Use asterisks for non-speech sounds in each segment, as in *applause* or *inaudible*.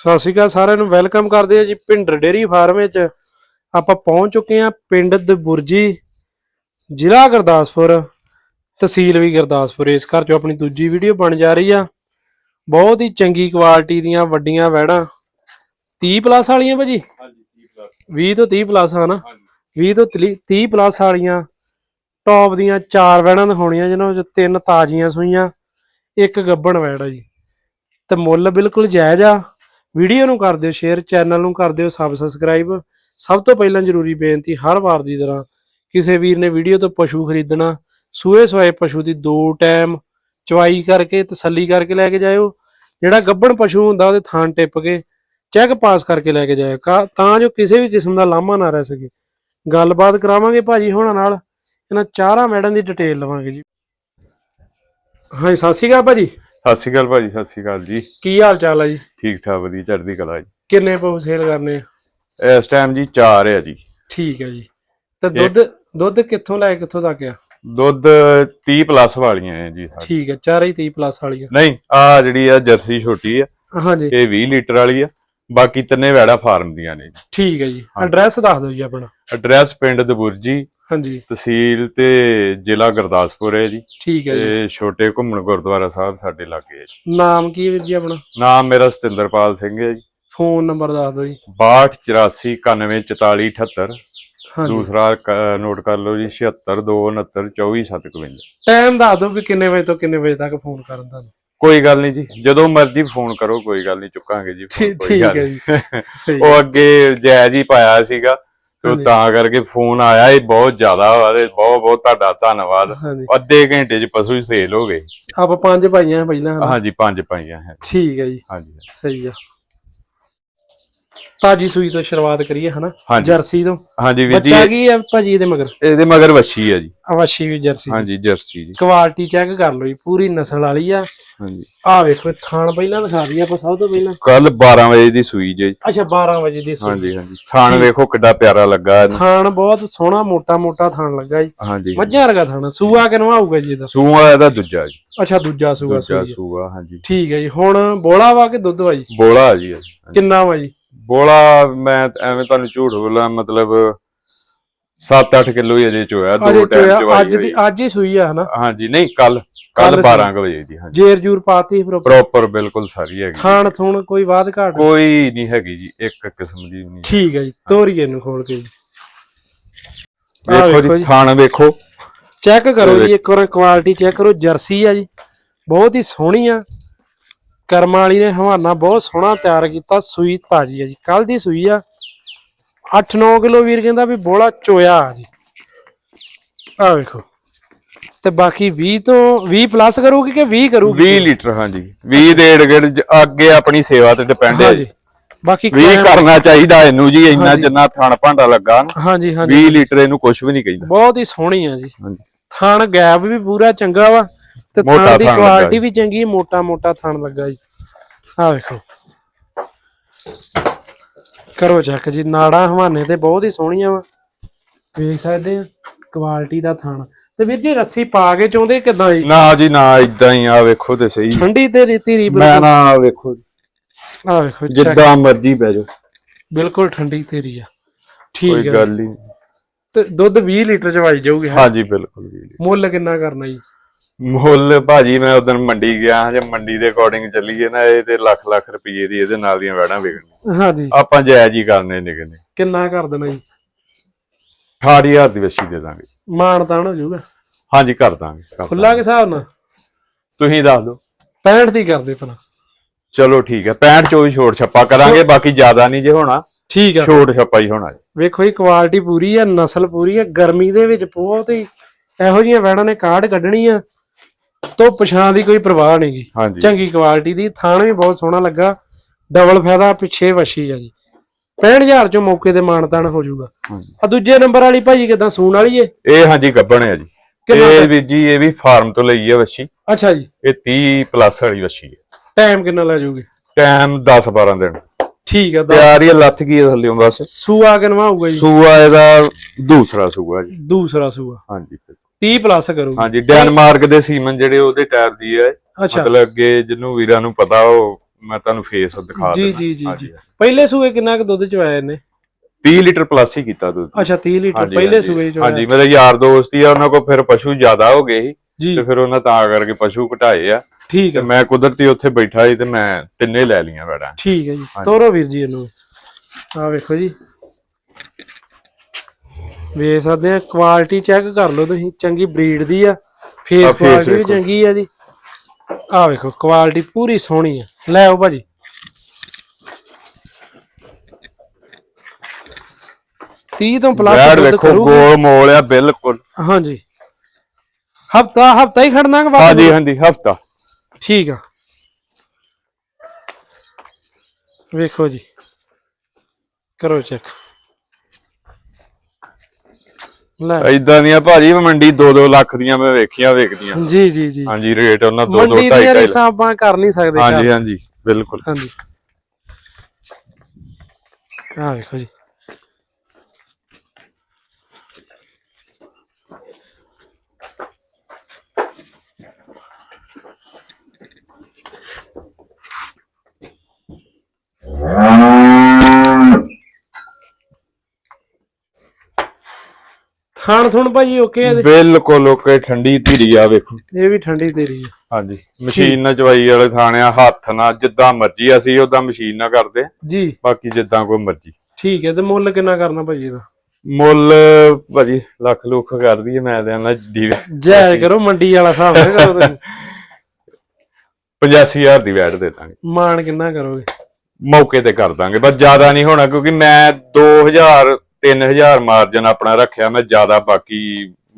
ਸਤਿ ਸ਼੍ਰੀ ਅਕਾਲ ਸਾਰਿਆਂ ਨੂੰ ਵੈਲਕਮ ਕਰਦੇ ਆ ਜੀ ਭਿੰਡਰ ਡੇਰੀ ਫਾਰਮ ਵਿੱਚ। ਆਪਾਂ ਪਹੁੰਚ ਚੁੱਕੇ ਆ ਪਿੰਡ ਦਬੁਰਜੀ ਜ਼ਿਲ੍ਹਾ ਗੁਰਦਾਸਪੁਰ ਤਹਿਸੀਲ ਵੀ ਗੁਰਦਾਸਪੁਰ। ਇਸ ਘਰ ਚੋਂ ਆਪਣੀ ਦੂਜੀ ਵੀਡੀਓ ਬਣ ਜਾ ਰਹੀ ਆ। ਬਹੁਤ ਹੀ ਚੰਗੀ ਕੁਆਲਿਟੀ ਦੀਆਂ ਵੱਡੀਆਂ ਵੈੜਾਂ 30 ਪਲੱਸ ਵਾਲੀਆਂ ਭਾਜੀ? ਹਾਂਜੀ 30 ਪਲੱਸ 20 ਤੋਂ 30 ਪਲੱਸ ਆ ਨਾ? ਹਾਂਜੀ। 20 ਤੋਂ 30 ਪਲੱਸ ਵਾਲੀਆਂ ਟੌਪ ਦੀਆਂ ਚਾਰ ਵੈੜਾਂ ਦਿਖਾਉਣੀਆਂ ਜਿਹਨਾਂ ਵਿੱਚ ਤਿੰਨ ਤਾਜ਼ੀਆਂ ਸੂਈਆਂ ਇੱਕ ਗੱਬਣ ਵੈੜ ਆ ਜੀ। ਤੇ ਮੁੱਲ ਬਿਲਕੁਲ ਜਾਇਜ਼ ਆ। ਵੀਡੀਓ ਨੂੰ ਕਰ ਦਿਓ ਸ਼ੇਅਰ ਚੈਨਲ ਨੂੰ ਕਰ ਦਿਓ ਸਬ ਸਬਸਕ੍ਰਾਈਬ ਸਭ ਤੋਂ ਪਹਿਲਾਂ ਜ਼ਰੂਰੀ ਬੇਨਤੀ, ਹਰ ਵਾਰ ਦੀ ਤਰ੍ਹਾਂ ਕਿਸੇ ਵੀਰ ਨੇ ਵੀਡੀਓ ਤੋਂ ਪਸ਼ੂ ਖਰੀਦਣਾ, ਸੂਏ ਸਵਾਏ ਪਸ਼ੂ ਦੀ ਦੋ ਟਾਈਮ ਚਵਾਈ ਕਰਕੇ ਤਸੱਲੀ ਕਰਕੇ ਲੈ ਕੇ ਜਾਇਓ। ਜਿਹੜਾ ਗੱਬਣ ਪਸ਼ੂ ਹੁੰਦਾ ਉਹਦੇ ਥਾਂ ਟਿੱਪ ਕੇ ਚੈੱਕ ਪਾਸ ਕਰਕੇ ਲੈ ਕੇ ਜਾਇਓ। ਕਾ- ਤਾਂ ਜੋ ਕਿਸੇ ਵੀ ਕਿਸਮ ਦਾ ਲਾਮਾ ਨਾ ਰਹਿ ਸਕੇ। ਗੱਲਬਾਤ ਕਰਾਵਾਂਗੇ ਭਾਜੀ ਹੁਣਾਂ ਨਾਲ। ਇਹਨਾਂ ਚਾਰਾਂ ਮੈਡਮ ਦੀ ਡਿਟੇਲ ਲਵਾਂਗੇ ਜੀ। ਹਾਂਜੀ, ਸਤਿ ਸ਼੍ਰੀ ਅਕਾਲ ਭਾਜੀ। ਸਤਿ ਸ਼੍ਰੀ ਅਕਾਲ ਭਾਜੀ ਸਤਿ ਸ਼੍ਰੀ ਅਕਾਲ ਜੀ। ਕੀ ਹਾਲ ਚਾਲ ਹੈ ਜੀ? ਠੀਕ ਠਾਕ ਵਧੀਆ ਚੜ੍ਹਦੀ ਕਲਾ ਜੀ। ਕਿੰਨੇ ਪਊ ਸੇਲ ਕਰਨੇ ਆ? ਇਸ ਟਾਈਮ ਜੀ 4 ਹੈ ਜੀ। ਠੀਕ ਹੈ ਜੀ। ਤੇ ਦੁੱਧ ਦੁੱਧ ਕਿੱਥੋਂ ਲੈ ਕਿੱਥੋਂ ਤੱਕ ਆ? ਦੁੱਧ 30 ਪਲੱਸ ਵਾਲੀਆਂ ਹੈ ਜੀ। ਠੀਕ ਹੈ ਚਾਰੇ ਹੀ 30 ਪਲੱਸ ਵਾਲੀਆਂ ਨਹੀਂ ਆ ਜਿਹੜੀ ਆ ਜਰਸੀ ਛੋਟੀ ਆ ਹਾਂਜੀ। ਇਹ 20 ਲੀਟਰ ਵਾਲੀ ਆ। ਬਾਕੀ ਤਿੰਨੇ ਵੈੜਾ ਫਾਰਮ ਦੀਆਂ ਨੇ ਠੀਕ ਹੈ ਜੀ। ਐਡਰੈਸ ਦੱਸ ਦਿਓ ਜੀ ਆਪਣਾ। ਐਡਰੈਸ ਪਿੰਡ ਦਬੁਰਜੀ ਹਾਂਜੀ। ਤਹਿਸੀਲ ਤੇ ਜ਼ਿਲ੍ਹਾ ਗੁਰਦਾਸਪੁਰ ਹੈ ਜੀ। ਠੀਕ ਹੈ ਜੀ। ਤੇ ਛੋਟੇ ਘੁੰਮਣ ਗੁਰਦੁਆਰਾ ਸਾਹਿਬ ਸਾਡੇ ਲਾਗੇ ਹੈ ਜੀ। ਨਾਮ ਕੀ ਵੀਰ ਜੀ ਆਪਣਾ? ਨਾਮ ਮੇਰਾ ਸਤਿੰਦਰਪਾਲ ਸਿੰਘ ਹੈ ਜੀ। ਫੋਨ ਨੰਬਰ ਦੱਸ ਦਿਓ ਜੀ। 62 94 44 78 ਹਾਂਜੀ। ਦੂਸਰਾ ਕ- ਨੋਟ ਕਰ ਲਓ ਜੀ 76 269 24 751 ਟਾਈਮ ਦੱਸ ਦਿਓ ਵੀ ਕਿੰਨੇ ਵਜੇ ਤੋਂ ਕਿੰਨੇ ਵਜੇ ਤੱਕ ਫੋਨ ਕਰਨ ਦਾ। ਕੋਈ ਗੱਲ ਨਹੀਂ ਜੀ ਜਦੋਂ ਮਰਜ਼ੀ ਫੋਨ ਕਰੋ ਕੋਈ ਗੱਲ ਨਹੀਂ ਚੁੱਕਾਂਗੇ ਜੀ phone, ਠੀਕ ਕੋਈ ਠੀਕ ਗੱਲ ਹੈ। ਜੀ। *laughs* ਸਹੀ ਉਹ ਅੱਗੇ ਜਾਇਜ਼ ਹੀ ਪਾਇਆ ਸੀਗਾ। ਤੇ ਉਹ। ਤਾਂ ਕਰਕੇ ਫੋਨ ਆਇਆ ਹੀ ਬਹੁਤ ਜ਼ਿਆਦਾ ਵਾ ਤੇ ਬਹੁਤ ਬਹੁਤ ਤੁਹਾਡਾ ਧੰਨਵਾਦ। ਹਾਂਜੀ। ਅੱਧੇ ਘੰਟੇ 'ਚ ਪਸ਼ੂ ਹੀ ਸੇਲ ਹੋ ਗਏ। ਆਪਾਂ ਪੰਜ ਭਾਈਆਂ ਪਹਿਲਾਂ ਹਨਾ? ਹਾਂਜੀ ਪੰਜ ਪਾਈਆਂ ਹੈ। ਠੀਕ ਹੈ ਜੀ। ਹਾਂਜੀ। ਸਹੀ ਆ। ਤਾਜੀ ਸੂਈ ਤੋਂ ਸ਼ੁਰੂਆਤ ਕਰੀਏ ਹਨਾ? ਹਾਂਜੀ। ਜਰਸੀ ਤੋਂ। ਹਾਂਜੀ ਵੀਰ ਜੀ ਬੱਚਾ ਕੀ ਆ ਭਾਜੀ ਇਹਦੇ ਮਗਰ? ਇਹਦੇ ਮਗਰ ਵੱਛੀ ਹੈ ਜੀ। ਅਵਾਸ਼ੀ ਵੀ ਜਰਸੀ ਹਾਂਜੀ ਜਰਸੀ ਜੀ। ਕੁਆਲਿਟੀ ਚੈੱਕ ਕਰ ਲਓ ਜੀ ਪੂਰੀ ਨਸਲ ਵਾਲੀ ਆ। ਹਾਂਜੀ। ਆ ਵੇਖੋ ਥਾਣ ਪਹਿਲਾਂ ਦਿਖਾ ਦਈਏ ਆਪਾਂ ਸਭ ਤੋਂ ਪਹਿਲਾਂ। ਕੱਲ 12 ਵਜੇ ਦੀ ਸੂਈ ਜੀ। ਅੱਛਾ 12 ਵਜੇ ਦੀ ਸੂਈ। ਹਾਂਜੀ ਹਾਂਜੀ। ਥਾਣ ਵੇਖੋ ਕਿੱਡਾ ਪਿਆਰਾ ਲੱਗਾ ਇਹਨੂੰ। ਥਾਣ ਬਹੁਤ ਸੋਹਣਾ ਮੋਟਾ ਮੋਟਾ ਥਾਣ ਲੱਗਾ ਜੀ। ਹਾਂਜੀ ਮੱਝਾਂ ਵਰਗਾ ਥਾਣ ਸੂਆ ਕਿਨਵਾ ਆਊਗਾ ਜੀ ਇਹਦਾ? ਸੂਆ ਇਹਦਾ ਦੂਜਾ ਜੀ। ਅੱਛਾ ਦੂਜਾ ਸੂਆ ਦੂਜਾ ਸੂਈ ਆ। ਸੂਆ ਹਾਂਜੀ। ਠੀਕ ਹੈ ਜੀ ਹੁਣ ਬੋਲਾ ਵਾ ਕਿ ਦੁੱਧ ਵਾ ਜੀ? ਬੋਲਾ ਜੀ। ਇਹ। ਕਿੰਨਾ ਵਾ ਜੀ? ਬੋਲਾ ਮੈਂ ਐਵੇਂ ਤੁਹਾਨੂੰ ਝੂਠ ਬੋਲਾਂ ਮਤਲਬ 7-8 ਕਿਲੋ ਹੀ ਅਜੇ ਚੋਇਆ ਦੋ ਟਾਈਮ ਚੋਇਆ ਚਵਾਈ ਅੱਜ ਦੀ ਅੱਜ ਹੀ ਸੂਈ ਆ ਹਨਾ? ਹਾਂਜੀ ਨਹੀਂ ਕੱਲ ਕੱਲ ਕੱਲ੍ਹ 12 ਕੁ ਵਜੇ ਦੀ ਹਾਂਜੀ। ਜੇਰ ਜੂਰ ਪਾਤੀ ਪ੍ਰੋਪਰ ਪ੍ਰੋਪਰ ਬਿਲਕੁਲ ਸਾਰੀ ਹੈਗੀ। ਥਾਣ ਥੂਣ ਕੋਈ ਬਾਦ ਘਾਟ ਕੋਈ ਨਹੀਂ ਹੈਗੀ ਜੀ ਇੱਕ ਕਿਸਮ ਦੀ ਨਹੀਂ। ਠੀਕ ਹੈ ਜੀ ਤੋਰੀਏ ਨੂੰ ਖੋਲ ਕੇ ਜੀ। ਵੇਖੋ ਜੀ। ਥਾਣ ਵੇਖੋ। ਚੈੱਕ ਕਰੋ ਜੀ ਇੱਕ ਵਾਰ ਕੁਆਲਿਟੀ ਚੈੱਕ ਕਰੋ ਜਰਸੀ ਆ ਜੀ। ਬਹੁਤ ਹੀ ਸੋਹਣੀ ਆ। ਕਰਮਾਂ ਵਾਲੀ ਨੇ ਹਵਾਨਾ ਬਹੁਤ ਸੋਹਣਾ ਤਿਆਰ ਕੀਤਾ ਸੂਈ ਤਾਜੀ ਆ ਜੀ। ਕੱਲ ਦੀ ਸੂਈ ਆ। 8-9 ਕਿਲੋ ਵੀਰ ਕਹਿੰਦਾ ਵੀ ਬੋਲਾ ਚੋਇਆ ਆ ਜੀ। ਆ ਵੇਖੋ। ਤੇ ਬਾਕੀ 20 ਤੋਂ 20 ਪਲੱਸ ਕਰੂਗੀ ਕਿ 20 ਕਰੂਗੀ? 20 ਲੀਟਰ ਹਾਂਜੀ। 20 ਦੇ ਏੜ ਅੱਗੇ ਆਪਣੀ ਸੇਵਾ ਤੇ ਡਿਪੈਂਡ ਹੈ ਜੀ। ਬਾਕੀ 20 ਕੈਮ- ਕਰਨਾ ਚਾਹੀਦਾ ਇਹਨੂੰ ਜੀ ਇੰਨਾ। ਜਿੰਨਾ ਥਣ ਭਾਂਡਾ ਲੱਗਾ ਨਾ ਹਾਂਜੀ ਹਾਂਜੀ। 20 ਲੀਟਰ ਇਹਨੂੰ ਕੁਝ ਵੀ ਨਹੀਂ ਕਹਿੰਦਾ। ਬਹੁਤ ਹੀ ਸੋਹਣੀ ਆ ਜੀ। ਹਾਂਜੀ। ਥਣ ਗੈਪ ਵੀ ਪੂਰਾ ਚੰਗਾ ਵਾ। ਤੇ ਥਣ ਦੀ ਕੁਆਲਿਟੀ। ਵੀ ਚੰਗੀ ਮੋਟਾ ਮੋਟਾ ਥਣ ਲੱਗਾ ਜੀ। ਆ ਵੇਖੋ। ਕਰੋ ਚੈੱਕ ਜੀ ਨਾੜਾ ਹਵਾਨੇ ਤੇ ਬਹੁਤ ਹੀ ਸੋਹਣੀਆਂ ਵਾ। ਵੇਖ ਸਕਦੇ ਆ ਕੁਆਲਿਟੀ ਦਾ ਥਣ। ਤੇ ਵੀਰ ਜੀ ਰੱਸੀ ਪਾ ਕੇ ਚਾਹੁੰਦੇ ਕਿਦਾਂ ਜੀ? ਨਾ ਜੀ ਨਾ ਇਦਾਂ ਹੀ ਆ ਵੇਖੋ ਤੇ ਸਹੀ। ਠੰਡੀ ਤੇ ਰੀਤੀ ਰੀ ਮੈਂ ਨਾ ਵੇਖੋ ਆ ਵੇਖੋ ਜਿੱਦਾਂ ਮਰਜ਼ੀ ਬਹਿ ਜਾਓ। ਬਿਲਕੁਲ ਠੰਡੀ ਤੇਰੀ ਆ। ਕੋਈ ਠੀਕ ਹੈ ਗੱਲ ਹੀ ਨਹੀਂ। ਤੇ ਦੁੱਧ 20 ਲੀਟਰ ਚ ਵਾਈ ਜਾਊਗੀ ਹੈਂ? ਹਾਂਜੀ ਬਿਲਕੁਲ ਜੀ ਮੁੱਲ ਕਿੰਨਾ ਕਰਨਾ ਜੀ? ਮੁੱਲ ਭਾਜੀ ਮੈਂ ਉਦੋਂ ਮੰਡੀ ਗਿਆ ਜੇ ਮੰਡੀ ਦੇ ਅਕੋਰਡਿੰਗ ਚੱਲੀਏ ਨਾ ਇਹ ਤੇ ਲੱਖ ਲੱਖ ਰੁਪਏ ਦੀ ਇਹਦੇ ਨਾਲ ਦੀਆਂ ਵੈੜਾਂ ਵਿਕਣੀਆਂ। ਹਾਂਜੀ। ਆਪਾਂ ਜਾਇਜ਼ ਹੀ ਕਰਨੇ ਨੇ ਕਿੰਨਾ। ਕਰ ਦੇਣਾ ਜੀ? 68000 ਦੀ ਵੱਛੀ ਦੇ ਦਾਂਗੇ। ਮਾਨ ਤਾਣ ਹੋ ਜਾਊਗਾ। ਹਾਂਜੀ ਕਰ ਦਾਂਗੇ ਖੁੱਲਾ। ਕੇ ਹਿਸਾਬ ਨਾਲ? ਤੁਸੀਂ ਦੱਸ ਦਿਓ। 65 ਦੀ ਕਰਦੇ ਭਲਾ। ਚਲੋ ਠੀਕ ਹੈ 65 ਚੋਂ ਹੀ ਛੋੜ ਛੱਪਾ ਕਰਾਂਗੇ ਬਾਕੀ ਜ਼ਿਆਦਾ ਨਹੀਂ ਜੇ ਹੋਣਾ ਠੀਕ ਆ। ਛੋੜ ਛੱਪਾ ਹੀ ਹੋਣਾ ਜੀ। ਵੇਖੋ ਇਹ ਕੁਆਲਿਟੀ ਪੂਰੀ ਆ ਨਸਲ ਪੂਰੀ ਆ ਗਰਮੀ ਦੇ ਵਿੱਚ ਬਹੁਤ ਹੀ ਇਹੋ ਜੀਆਂ ਵੈੜਾਂ ਨੇ ਕਾਢ ਕੱਢਣੀ ਆ ਤੋਂ ਪਛਾਣ ਦੀ ਕੋਈ ਪਰਵਾਹ ਨਹੀਂਗੀ ਹਾਂਜੀ। ਚੰਗੀ ਕੁਆਲਿਟੀ ਦੀ ਥਾਣ ਵੀ ਬਹੁਤ ਸੋਹਣਾ ਲੱਗਾ। ਡਬਲ ਫਾਇਦਾ ਪਿੱਛੇ ਵਸ਼ੀ ਆ ਜੀ। 65000 ਚੋਂ ਮੌਕੇ ਤੇ ਮਾਨਤਾਨ ਹੋ ਜਾਊਗਾ। ਹਾਂਜੀ। ਆ ਦੂਜੇ ਨੰਬਰ ਵਾਲੀ ਭਾਜੀ ਕਿਦਾਂ ਸੂਣ ਵਾਲੀ ਏ? ਇਹ ਹਾਂਜੀ ਗੱਬਣ ਹੈ ਜੀ। ਕਿੰਨਾ ਇਹ ਵੀ ਜੀ ਇਹ ਵੀ ਫਾਰਮ ਤੋਂ ਲਈ ਹੈ ਵੱਛੀ। ਅੱਛਾ ਜੀ। ਇਹ 30 ਪਲੱਸ ਵਾਲੀ ਵੱਛੀ ਹੈ ਟਾਈਮ ਕਿੰਨਾ ਲੈ ਜਾਊਗੀ? ਟਾਈਮ 10 12 ਦਿਨ। ਠੀਕ ਆ ਤਿਆਰ ਹੈ, ਲੱਥ ਗਈ ਹੈ ਥੱਲੇੋਂ ਬਸ। ਸੂਆ ਕਿਨਵਾ ਹੋਊਗਾ ਜੀ? ਸੂਆ ਇਹਦਾ ਦੂਸਰਾ ਸੂਆ ਜੀ। ਦੂਸਰਾ ਸੂਆ। ਹਾਂਜੀ। 30 ਪਲੱਸ ਕਰੂਗੀ। ਹਾਂਜੀ ਡੈਨਮਾਰਕ ਦੇ ਸੀਮਨ ਜਿਹੜੇ ਉਹਦੇ ਟਾਇਰ ਦੀ ਹੈ। ਮਤਲਬ ਅੱਗੇ ਜਿਹਨੂੰ ਵੀਰਾਂ ਨੂੰ ਪਤਾ ਉਹ ਮੈਂ ਤੁਹਾਨੂੰ ਫੇਸ ਦਿਖਾ ਦਿੰਦਾ। ਜੀ ਜੀ। ਜੀ। ਪਹਿਲੇ ਸੂਏ ਕਿੰਨਾ ਕੁ ਦੁੱਧ ਚਵਾਇਆ ਇਹਨੇ? 30 ਲੀਟਰ ਪਲੱਸ ਹੀ ਕੀਤਾ ਦੁੱਧ। ਅੱਛਾ 30 ਲੀਟਰ ਪਹਿਲੇ। ਸੂਏ ਚ ਹਾਂਜੀ ਮੇਰੇ ਯਾਰ ਦੋਸਤ ਹੀ ਆ ਉਹਨਾਂ ਕੋਲ ਫਿਰ ਪਸ਼ੂ ਜ਼ਿਆਦਾ ਹੋ ਗਏ ਸੀ। ਤੇ ਫਿਰ ਉਹਨਾਂ ਤਾਂ ਕਰਕੇ ਪਸ਼ੂ ਘਟਾਏ ਆ। ਠੀਕ ਹੈ। ਮੈਂ ਕੁਦਰਤੀ ਉੱਥੇ ਬੈਠਾ ਸੀ ਤੇ ਮੈਂ ਤਿੰਨੇ ਲੈ ਲੀਆਂ ਵੈੜਾਂ। ਠੀਕ ਹੈ ਜੀ। ਤੋਰੋ ਵੀਰ ਜੀ ਇਹਨੂੰ। ਆ ਵੇਖੋ ਜੀ। ਵੇਖ ਸਕਦੇ ਆ ਕੁਆਲਿਟੀ ਚੈੱਕ ਕਰ ਲਓ ਤੁਸੀਂ ਚੰਗੀ ਬਰੀਡ ਦੀ ਆ ਫੇਸ ਕੁਆਲਿਟੀ ਵੀ। ਚੰਗੀ ਆ ਜੀ। ਆ ਵੇਖੋ ਕੁਆਲਿਟੀ ਪੂਰੀ ਸੋਹਣੀ ਆ। ਲੈ ਆਓ ਭਾਜੀ। ਤੀਹ ਤੋਂ ਪਲੱਸ ਦੁੱਧ ਵੇਖੋ ਗੋਲ ਮੋਲ ਆ ਬਿਲਕੁਲ। ਹਾਂਜੀ। ਹਫਤਾ ਹਫਤਾ ਹੀ ਖੜਨਾ ਕਿ ਹਾਂਜੀ ਹਾਂਜੀ ਹਫਤਾ। ਠੀਕ ਆ। ਵੇਖੋ ਜੀ। ਕਰੋ ਚੈੱਕ ਲੈ। ਇਦਾਂ ਦੀਆਂ ਭਾਜੀ ਮੰਡੀ 2-2 ਲੱਖ ਦੀਆਂ ਮੈਂ ਵੇਖੀਆਂ ਵੇਖਦੀਆਂ। ਜੀ ਜੀ ਜੀ। ਹਾਂਜੀ ਰੇਟ ਉਹਨਾਂ 2-2 ਮੰਡੀ ਦੀਆਂ 2.5 ਆਪਾਂ ਕਰ ਨਹੀਂ ਸਕਦੇ ਹਾਂਜੀ। ਹਾਂਜੀ ਬਿਲਕੁਲ। ਹਾਂਜੀ। ਆ ਵੇਖੋ ਜੀ। ਥਾਣ ਥੁਣ ਭਾਜੀ ਓਕੇ ਇਹਦੇ ਬਿਲਕੁਲ ਓਕੇ ਠੰਡੀ ਧੀਰੀ ਆ ਵੇਖੋ। ਇਹ ਵੀ ਠੰਡੀ ਤੇਰੀ ਹੈ ਹਾਂਜੀ ਮਸ਼ੀਨ ਨਾਲ ਚਵਾਈ ਵਾਲੇ ਥਾਣਿਆ ਹੱਥ ਨਾਲ ਜਿੱਦਾਂ ਮਰਜ਼ੀ ਅਸੀਂ ਉਦਾਂ ਮਸ਼ੀਨ ਨਾਲ ਕਰਦੇ। ਜੀ। ਬਾਕੀ ਜਿੱਦਾਂ ਕੋਈ ਮਰਜ਼ੀ। ਠੀਕ ਹੈ ਤੇ ਮੁੱਲ ਕਿੰਨਾ ਕਰਨਾ ਭਾਜੀ ਇਹਦਾ? ਮੁੱਲ ਭਾਜੀ ਲੱਖ ਲੁੱਖ ਕਰਦੀ ਹੈ ਮੈਂ ਤੇ ਨਾ ਡੀ ਜਾਇਜ਼ ਕਰੋ ਮੰਡੀ ਵਾਲਾ ਹਿਸਾਬ ਨਾ ਕਰੋ ਤੁਸੀਂ। 85000 ਦੀ ਵੈਟ ਦੇ ਦਾਂਗੇ। ਮਾਨ ਕਿੰਨਾ ਕਰੋਗੇ? ਮੌਕੇ ਤੇ ਕਰ ਦਾਂਗੇ ਬਸ ਜ਼ਿਆਦਾ ਨਹੀਂ ਹੋਣਾ ਕਿਉਂਕਿ ਮੈਂ 2000 3000 ਮਾਰਜਨ ਆਪਣਾ ਰੱਖਿਆ ਮੈਂ ਜ਼ਿਆਦਾ ਬਾਕੀ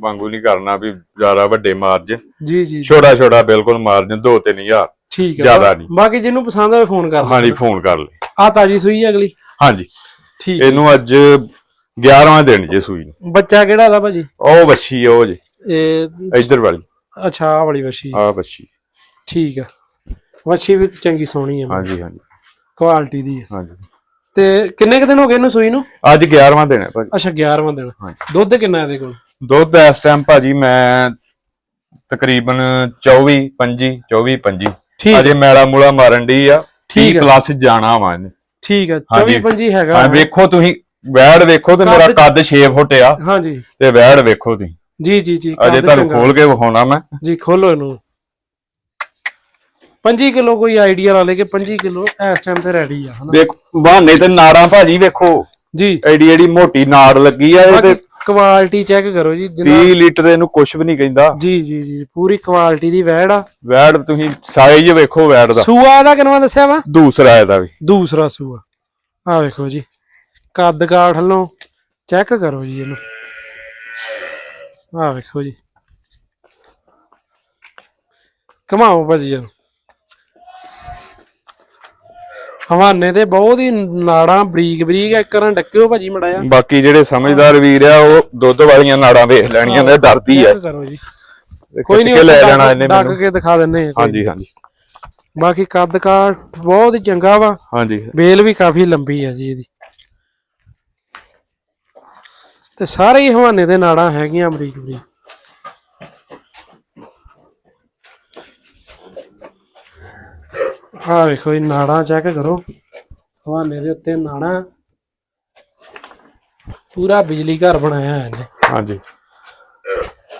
ਵਾਂਗੂ ਨਹੀਂ ਕਰਨਾ ਵੀ ਜ਼ਿਆਦਾ ਵੱਡੇ ਮਾਰਜਨ ਜੀ ਜੀ ਛੋਟਾ ਛੋਟਾ ਬਿਲਕੁਲ ਮਾਰਜਨ 2-3000 ਠੀਕ ਹੈ ਜ਼ਿਆਦਾ ਨਹੀਂ। ਬਾਕੀ ਜਿਹਨੂੰ ਪਸੰਦ ਆਵੇ ਫੋਨ ਕਰ ਹਾਂਜੀ ਫੋਨ ਕਰ ਲੈ ਆ ਤਾਜੀ ਸੂਈ ਹੈ ਅਗਲੀ? ਹਾਂਜੀ। ਠੀਕ ਇਹਨੂੰ ਅੱਜ 11ਵਾਂ ਦਿਨ ਜੇ ਸੂਈ ਨੂੰ। ਬੱਚਾ ਕਿਹੜਾ ਦਾ ਭਾਜੀ? ਉਹ ਵੱਛੀ ਆ ਉਹ ਜੇ। ਇਹ ਇੱਧਰ ਵਾਲੀ। ਅੱਛਾ ਆਹ ਵਾਲੀ ਵਸ਼ੀ ਆ ਵੱਛੀ। ਠੀਕ ਆ ਵਸ਼ੀ ਵੀ ਚੰਗੀ ਸੋਹਣੀ ਹੈ। ਹਾਂਜੀ ਹਾਂਜੀ। ਕੁਆਲਿਟੀ ਦੀ ਹੈ। ਹਾਂਜੀ। ਤੇ ਕਿੰਨੇ ਕੁ ਦਿਨ ਹੋ ਗਏ ਇਹਨੂੰ ਸੂਈ ਨੂੰ? ਅੱਜ 11ਵਾਂ ਦਿਨ ਹੈ ਭਾਜੀ। ਅੱਛਾ 11ਵਾਂ ਦਿਨ। ਦੁੱਧ ਕਿੰਨਾ ਇਹਦੇ ਕੋਲ? ਦੁੱਧ ਇਸ ਟਾਈਮ ਭਾਜੀ ਮੈਂ ਤਕਰੀਬਨ 24 25 24 25 ਠੀਕ ਅਜੇ ਮੈਲਾ ਮੂਲਾ ਮਾਰਨ ਦੀ ਆ। ਠੀਕ 30 ਆ। ਪਲੱਸ ਜਾਣਾ ਵਾ ਇਹਨੇ। ਠੀਕ ਆ ਹਾਂਜੀ। 24 25 ਹੈਗਾ। ਹਾਂ ਵੇਖੋ ਤੁਸੀਂ ਵੈੜ ਵੇਖੋ ਤੇ ਮੇਰਾ ਕੱਦ- ਕੱਦ 6 ਫੁੱਟ ਆ। ਹਾਂਜੀ। ਤੇ ਵੈੜ ਵੇਖੋ ਤੁਸੀਂ। ਜੀ ਜੀ ਜੀ ਅਜੇ ਤੁਹਾਨੂੰ। ਖੋਲ ਕੇ ਵਿਖਾਉਣਾ ਮੈਂ। ਜੀ ਖੋਲੋ ਇਹਨੂੰ। 25 ਕਿਲੋ ਕੋਈ ਆਈਡੀਆ ਲਾ ਲੇ ਕਿ 25 ਕਿਲੋ ਇਸ ਟਾਈਮ ਤੇ ਰੈਡੀ ਆ ਹਨਾ? ਦੇਖ ਬਹਾਨੇ ਤੇ ਨਾੜਾਂ ਭਾਜੀ ਵੇਖੋ। ਜੀ। ਐਡੀ ਐਡੀ ਮੋਟੀ ਨਾੜ ਲੱਗੀ ਆ ਇਹ ਤੇ ਕੁਆਲਿਟੀ ਚੈੱਕ ਕਰੋ ਜੀ ਜਿੰਨਾ 30 ਲੀਟਰ ਇਹਨੂੰ ਕੁਝ ਵੀ ਨਹੀਂ ਕਹਿੰਦਾ। ਜੀ ਜੀ ਜੀ ਪੂਰੀ ਕੁਆਲਿਟੀ ਦੀ ਵੈੜ ਆ। ਵੈੜ ਤੁਸੀਂ ਸਾਈਜ਼ ਵੇਖੋ ਵੈੜ ਦਾ। ਸੂਆ ਇਹਦਾ ਕਿੰਨਾ ਦੱਸਿਆ ਵਾ? ਦੂਸਰਾ ਇਹਦਾ ਵੀ। ਦੂਸਰਾ ਸੂਆ। ਆ ਵੇਖੋ ਜੀ ਕੱਦ ਕਾਠ ਵੱਲੋਂ ਚੈੱਕ ਕਰੋ ਜੀ ਇਹਨੂੰ। ਆ ਵੇਖੋ ਜੀ। ਕਮਾਓ ਭਾਜੀ ਇਹਨੂੰ। ਹਵਾਨੇ ਤੇ ਬਹੁਤ ਹੀ ਨਾੜਾਂ ਬਰੀਕ ਬਰੀਕ ਇੱਕ ਰਾਂ ਡੱਕਿਓ ਭਾਜੀ ਮੜਾਇਆ ਬਾਕੀ ਜਿਹੜੇ ਸਮਝਦਾਰ ਵੀਰ ਆ ਉਹ ਦੁੱਧ ਵਾਲੀਆਂ ਨਾੜਾਂ ਵੇਖ ਲੈਣੀਆਂ ਨੇ ਡਰਦੀ ਆ। ਕਰੋ ਜੀ। ਕੋਈ ਨਹੀਂ ਲੈ ਲੈਣਾ ਇਹਨੇ ਡੱਕ ਮੈਨੂੰ। ਕੇ ਦਿਖਾ ਦਿੰਨੇ ਆ ਹਾਂਜੀ ਹਾਂਜੀ। ਬਾਕੀ ਕੱਦ ਕਾਠ ਬਹੁਤ ਹੀ ਚੰਗਾ ਵਾ। ਹਾਂਜੀ। ਬੇਲ ਵੀ ਕਾਫੀ ਲੰਬੀ ਹੈ ਜੀ ਇਹਦੀ। ਤੇ ਸਾਰੇ ਹੀ ਹਵਾਨੇ ਦੇ ਨਾੜਾਂ ਹੈਗੀਆਂ ਅਮਰੀਕ ਬਰੀਕ। ਆਹ ਵੇਖੋ ਇਹ ਨਾੜਾਂ ਚੈੱਕ ਕਰੋ। ਹਵਾਨੇ ਦੇ ਉੱਤੇ ਨਾੜਾਂ। ਪੂਰਾ ਬਿਜਲੀ ਘਰ ਬਣਾਇਆ ਹੈ ਇਹਨੇ। ਹਾਂਜੀ।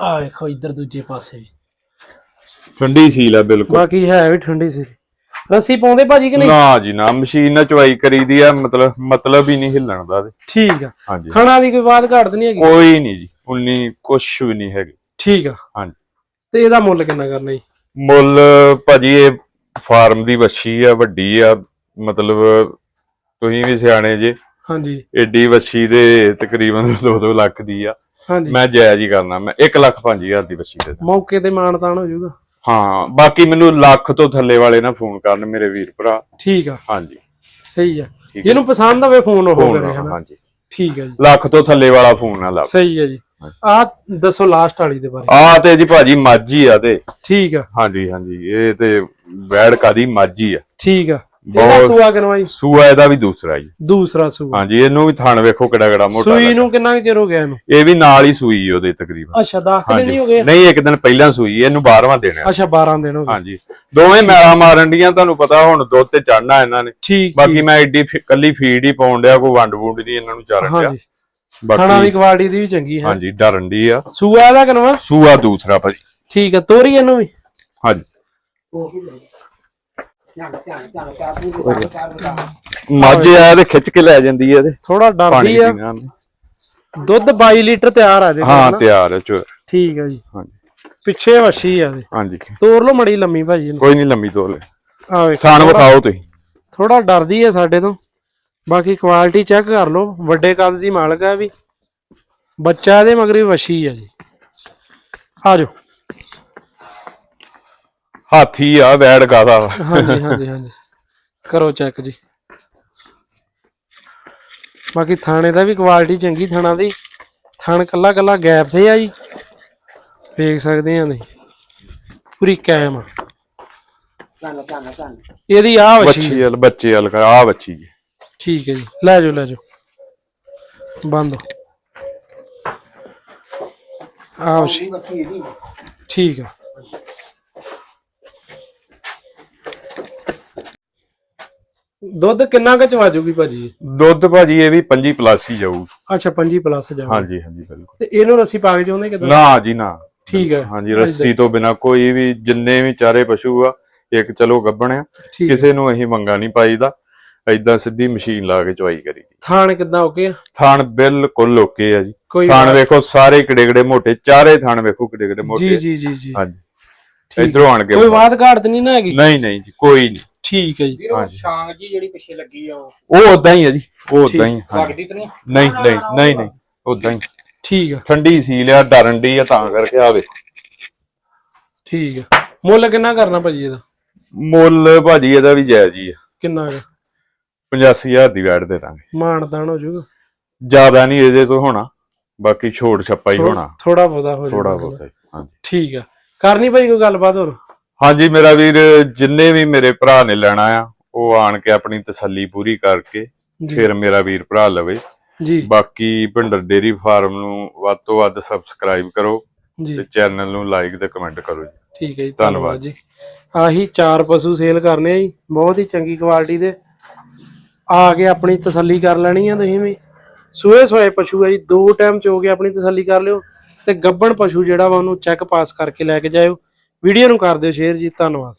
ਆਹ ਵੇਖੋ ਇੱਧਰ ਦੂਜੇ ਪਾਸੇ। ਵੀ ਠੰਡੀ ਸੀਲ ਆ ਬਿਲਕੁਲ। ਬਾਕੀ ਹੈ ਵੀ ਠੰਡੀ ਸੀ ਰੱਸੀ ਪਾਉਂਦੇ ਭਾਜੀ ਕਿ ਨਹੀਂ? ਨਾ ਜੀ ਨਾ। ਮਸ਼ੀਨ ਨਾਲ ਚਵਾਈ ਕਰੀਦੀ ਆ ਮਤਲਬ ਮਤਲਬ ਹੀ ਨਹੀਂ ਹਿੱਲਣ ਦਾ। ਠੀਕ ਆ। ਹਾਂਜੀ। ਥਣਾ ਦੀ ਕੋਈ ਬਾਤ ਘਾਟ ਨਹੀਂ ਹੈਗੀ? ਕੋਈ ਨਹੀਂ ਜੀ 19 ਕੁਛ ਵੀ ਨਹੀਂ ਹੈਗੀ। ਠੀਕ ਆ। ਹਾਂਜੀ। ਤੇ ਇਹਦਾ ਮੁੱਲ ਕਿੰਨਾ ਕਰਨਾ ਜੀ? ਮੁੱਲ ਭਾਜੀ ਇਹ ਫਾਰਮ ਦੀ ਵੱਛੀ ਆ ਵੱਡੀ ਆ ਮਤਲਬ ਤੁਸੀਂ ਵੀ ਸਿਆਣੇ ਜੇ। ਹਾਂਜੀ। ਏਡੀ ਵੱਛੀ ਦੇ ਤਕਰੀਬਨ 2-2 ਲੱਖ ਦੀ ਆ। ਹਾਂਜੀ। ਮੈਂ ਜਾਇਜ਼ ਹੀ ਕਰਨਾ ਮੈਂ 1 ਲੱਖ 5000 ਦੀ ਵੱਛੀ ਦੇ ਦਾਂ। ਮੌਕੇ ਤੇ ਮਾਨਤਾਨ ਹੋ ਜਾਊਗਾ। ਹਾਂ ਬਾਕੀ ਮੈਨੂੰ ਲੱਖ ਤੋਂ ਥੱਲੇ ਵਾਲੇ ਨਾ ਫੋਨ ਕਰਨ ਮੇਰੇ ਵੀਰ ਭਰਾ। ਠੀਕ ਆ। ਹਾਂਜੀ। ਸਹੀ ਆ। ਠੀਕ ਜਿਹਨੂੰ ਪਸੰਦ ਆਵੇ ਫੋਨ ਉਹ ਫੋਨ ਕਰੇ ਹਨਾ? ਹਾਂਜੀ। ਠੀਕ ਆ ਜੀ। ਲੱਖ ਤੋਂ ਥੱਲੇ ਵਾਲਾ ਫੋਨ ਨਾ ਲਾ। ਸਹੀ ਆ ਜੀ। ਆ ਦੱਸੋ ਲਾਸਟ ਵਾਲੀ ਦੇ ਬਾਰੇ। ਆ ਤੇ ਜੀ ਭਾਜੀ ਮਾਝੀ ਆ ਤੇ। ਠੀਕ ਆ। ਹਾਂਜੀ ਹਾਂਜੀ ਇਹ ਤੇ ਵੈੜ ਕਾਦੀ ਮਾਝੀ ਆ। ਠੀਕ ਆ। ਇਹਦਾ ਸੂਆ ਕਿਨਵਾ ਜੀ? ਸੂਆ ਇਹਦਾ ਵੀ ਦੂਸਰਾ ਜੀ। ਦੂਸਰਾ ਸੂਆ। ਹਾਂਜੀ ਇਹਨੂੰ ਵੀ ਥਣ ਵੇਖੋ ਕਿਹੜਾ ਕਿਹੜਾ ਮੋਟਾ ਸੂਈ। ਨੂੰ ਕਿੰਨਾ ਚਿਰ ਹੋ ਗਿਆ ਇਹਨੂੰ? ਇਹ ਵੀ ਨਾਲ ਹੀ ਸੂਈ ਉਹਦੇ ਤਕਰੀਬਨ। ਅੱਛਾ 10 ਦਿਨ ਹੀ ਹੋ ਗਏ ਨਹੀਂ ਇੱਕ ਦਿਨ ਪਹਿਲਾਂ ਸੂਈ ਇਹਨੂੰ 12ਵਾਂ ਦੇਣਾ ਅੱਛਾ 12 ਦਿਨ ਹੋ ਗਏ। ਹਾਂਜੀ। ਦੋਵੇਂ ਮੈਲਾ ਮਾਰਨ ਡੀਆਂ ਤੁਹਾਨੂੰ ਪਤਾ ਹੁਣ ਦੁੱਧ ਤੇ ਚੜਨਾ ਇਹਨਾਂ ਨੇ। ਠੀਕ ਬਾਕੀ ਮੈਂ ਐਡੀ ਕੱਲੀ ਫੀਡ ਹੀ ਪਾਉਣ ਡਿਆ ਕੋਈ ਵੰਡ ਵੁੰਡ ਦੀ ਇਹਨਾਂ ਨੂੰ ਚਾਰਨ ਡਿਆ। ਹਾਂਜੀ। ਖਾਣਾ ਦੀ ਕੁਆਲਿਟੀ ਦੀ ਵੀ ਚੰਗੀ ਹੈ। ਹਾਂਜੀ ਡਰਨ ਦੀ ਆ। ਸੂਆ ਇਹਦਾ ਕਿਨਵਾ? ਸੂਆ ਦੂਸਰਾ ਭਾਜੀ। ਠੀਕ ਹੈ ਤੋਰੀ ਇਹਨੂੰ ਵੀ? ਹਾਂਜੀ। ਮੱਝ ਆ ਤੇ ਖਿੱਚ ਕੇ ਲੈ ਜਾਂਦੀ ਆ ਇਹਦੇ। ਥੋੜਾ ਡਰਦੀ ਆ। ਦੁੱਧ 22 ਲੀਟਰ ਤਿਆਰ ਆ ਜੇ ਹਾਂ ਤਿਆਰ ਹੈ ਚੋਰ। ਠੀਕ ਹੈ ਜੀ। ਹਾਂਜੀ। ਪਿੱਛੇ ਵਸ਼ੀ ਆ ਇਹਦੇ। ਹਾਂਜੀ। ਤੋਰ ਲੋ ਮੜੀ ਲੰਮੀ ਭਾਜੀ ਕੋਈ ਨਹੀਂ ਲੰਮੀ ਤੋਲੇ ਆ ਵੇਖੋ ਥਾਣ ਵਿਖਾਓ ਤੁਸੀਂ। ਥੋੜਾ ਡਰਦੀ ਹੈ ਸਾਡੇ ਤੋਂ। ਬਾਕੀ ਕੁਆਲਿਟੀ ਚੈੱਕ ਕਰ ਲਓ ਵੱਡੇ ਕੱਦ ਦੀ ਮਾਲਕ ਹੈ ਵੀ। ਬੱਚਾ ਇਹਦੇ ਮਗਰ ਵੀ ਵਸ਼ੀ ਹੈ ਜੀ। ਆ ਜਾਓ। ਹਾਥੀ ਆ ਵੈੜ ਗਾਦਾ ਹਾਂਜੀ ਹਾਂਜੀ ਹਾਂਜੀ। ਕਰੋ ਚੈੱਕ ਜੀ। ਬਾਕੀ ਥਾਣੇ ਦਾ ਵੀ ਕੁਆਲਿਟੀ ਚੰਗੀ ਥਾਣਾ ਦੀ। ਥਣ ਕੱਲਾ ਕੱਲਾ ਗੈਪ ਤੇ ਆ ਜੀ। ਵੇਖ ਸਕਦੇ ਆ ਤੁਸੀਂ। ਪੂਰੀ ਕਾਇਮ ਆ। ਚੱਲ ਚੱਲ ਚੱਲ ਇਹਦੀ ਆ ਵਸ਼ੀ ਬੱਚੀ ਵਾਲ ਬੱਚੇ ਵਾਲ ਆ ਬੱਚੀ ਜੀ ਠੀਕ ਹੈ ਜੀ। ਲੈ ਜਾਓ ਲੈ ਜਾਓ। ਬੰਦ। ਆ ਵਸ਼ੀ ਬੱਚੀ ਇਹਦੀ ਠੀਕ ਆ ਦੁੱਧ ਕਿੰਨਾ ਕੁ ਚਵਾ ਜੂਗੀ ਭਾਜੀ? ਦੁੱਧ ਭਾਜੀ ਇਹ ਵੀ 25 ਪਲੱਸ ਹੀ ਜਾਊ। ਅੱਛਾ 5 ਪਲੱਸ ਜਾ ਹਾਂਜੀ ਹਾਂਜੀ ਬਿਲਕੁਲ। ਤੇ ਇਹਨੂੰ ਰੱਸੀ ਪਾ ਕੇ ਚਾਹੁੰਦੇ ਕਿਦਾਂ? ਨਾ ਜੀ ਨਾ। ਠੀਕ ਹੈ। ਹਾਂਜੀ ਰੱਸੀ ਤੋਂ ਬਿਨਾ ਕੋਈ ਵੀ ਜਿੰਨੇ ਵੀ ਚਾਰੇ ਪਸ਼ੂ ਆ ਇੱਕ ਚਲੋ ਗੱਭਣ ਆ। ਕਿਸੇ ਨੂੰ ਅਸੀਂ ਮੰਗਾ ਨਹੀਂ ਪਾਈਦਾ। ਏਦਾਂ ਸਿੱਧੀ ਮਸ਼ੀਨ ਲਾ ਕੇ ਚਵਾਈ ਕਰੀ ਥਾਣ ਕਿਦਾਂ ਓਕੇ ਆ? ਥਾਣ ਬਿਲਕੁਲ ਓਕੇ ਆ ਜੀ। ਕੋਈ ਥਾਣ ਵੇਖੋ ਸਾਰੇ ਕਿੜੇ ਕਿੜੇ ਮੋਟੇ ਚਾਰੇ ਥਾਣ ਵੇਖੋ ਕਿੜੇ ਕਿੜੇ ਜੀ ਮੋਟੇ। ਜੀ ਜੀ ਜੀ ਹਾਂਜੀ। ਇਧਰੋਂ ਆਣ ਕੇ ਕੋਈ ਬਾਤ ਘਾਟ ਨਹੀਂ ਨਾ ਹੈਗੀ? ਨਹੀਂ ਨਹੀਂ ਜੀ ਕੋਈ ਨਹੀਂ। ਠੀਕ ਹੈ ਜੀ। ਹਾਂਜੀ। ਸ਼ਾਂਗ ਜੀ ਜਿਹੜੀ ਪਿੱਛੇ ਲੱਗੀ ਆ ਉਹ। ਉਹ ਉਦਾਂ ਹੀ ਆ ਜੀ ਉਹ ਉਦਾਂ ਹੀ ਹਾਂਜੀ। ਲੱਗਦੀ ਤੇ ਨਹੀਂ? ਨਹੀਂ ਨਹੀਂ ਨਹੀਂ ਨਹੀਂ ਉਦਾਂ ਹੀ। ਠੀਕ ਆ। ਠੰਡੀ ਸੀ ਲਿਆ ਡਰਨ ਦੀ ਆ ਤਾਂ ਕਰਕੇ ਆਵੇ ਠੀਕ ਆ। ਮੁੱਲ ਕਿੰਨਾ ਕਰਨਾ ਭਾਜੀ ਇਹਦਾ? ਮੁੱਲ ਭਾਜੀ ਇਹਦਾ ਵੀ ਜਾਇਜ਼ ਹੀ ਆ। ਕਿੰਨਾ ਕੁ? 85000 ਦੀ ਵੈਟ ਦੇ ਦਾਂਗੇ। ਮਾਨਦਾਨ ਹੋ ਜਾਊਗਾ। ਜ਼ਿਆਦਾ ਨਹੀਂ ਇਹਦੇ ਤੋਂ ਹੋਣਾ ਬਾਕੀ ਛੋੜ ਛੱਪਾ ਹੀ ਹੋਣਾ। ਥੋੜਾ ਬਹੁਤਾ ਹੋ ਥੋੜਾ ਜਾਊਗਾ ਬਹੁਤ ਹਾਂਜੀ। ਠੀਕ ਆ। ਕਰਨੀ ਭਾਈ ਕੋਈ ਗੱਲਬਾਤ ਹੋਰ? ਹਾਂਜੀ ਮੇਰਾ ਵੀਰ ਜਿੰਨੇ ਵੀ ਮੇਰੇ ਭਰਾ ਨੇ ਲੈਣਾ ਆ ਉਹ ਆਣ ਕੇ ਆਪਣੀ ਤਸੱਲੀ ਪੂਰੀ ਕਰਕੇ ਫਿਰ ਮੇਰਾ ਵੀਰ ਭਰਾ ਲਵੇ। ਜੀ। ਬਾਕੀ ਭਿੰਡਰ ਡੇਰੀ ਫਾਰਮ ਨੂੰ ਵੱਧ ਤੋਂ ਵੱਧ ਸਬਸਕ੍ਰਾਈਬ ਕਰੋ ਜੀ। ਤੇ ਚੈਨਲ ਨੂੰ ਲਾਈਕ ਤੇ ਕਮੈਂਟ ਕਰੋ ਜੀ। ਠੀਕ ਹੈ ਜੀ। ਧੰਨਵਾਦ ਜੀ। ਆਹੀ ਚਾਰ ਪਸ਼ੂ ਸੇਲ ਕਰਨੇ ਆ ਜੀ। ਬਹੁਤ ਹੀ ਚੰਗੀ ਕੁਆਲਿਟੀ ਦੇ। ਆ ਕੇ ਆਪਣੀ ਤਸੱਲੀ ਕਰ ਲੈਣੀ ਆ ਤੁਸੀਂ ਵੀ। ਸੂਏ ਸੋਏ ਪਸ਼ੂ ਆ ਜੀ, ਦੋ ਟਾਈਮ ਚੋ ਕੇ ਆਪਣੀ ਤਸੱਲੀ ਕਰ ਲਿਓ ਤੇ ਗੱਬਣ ਪਸ਼ੂ ਜਿਹੜਾ ਵਾ ਉਹਨੂੰ ਚੈੱਕ ਪਾਸ ਕਰਕੇ ਲੈ ਕੇ ਜਾਇਓ। ਵੀਡੀਓ ਨੂੰ ਕਰ ਦਿਓ, ਸ਼ੇਅਰ ਜੀ, ਧੰਨਵਾਦ।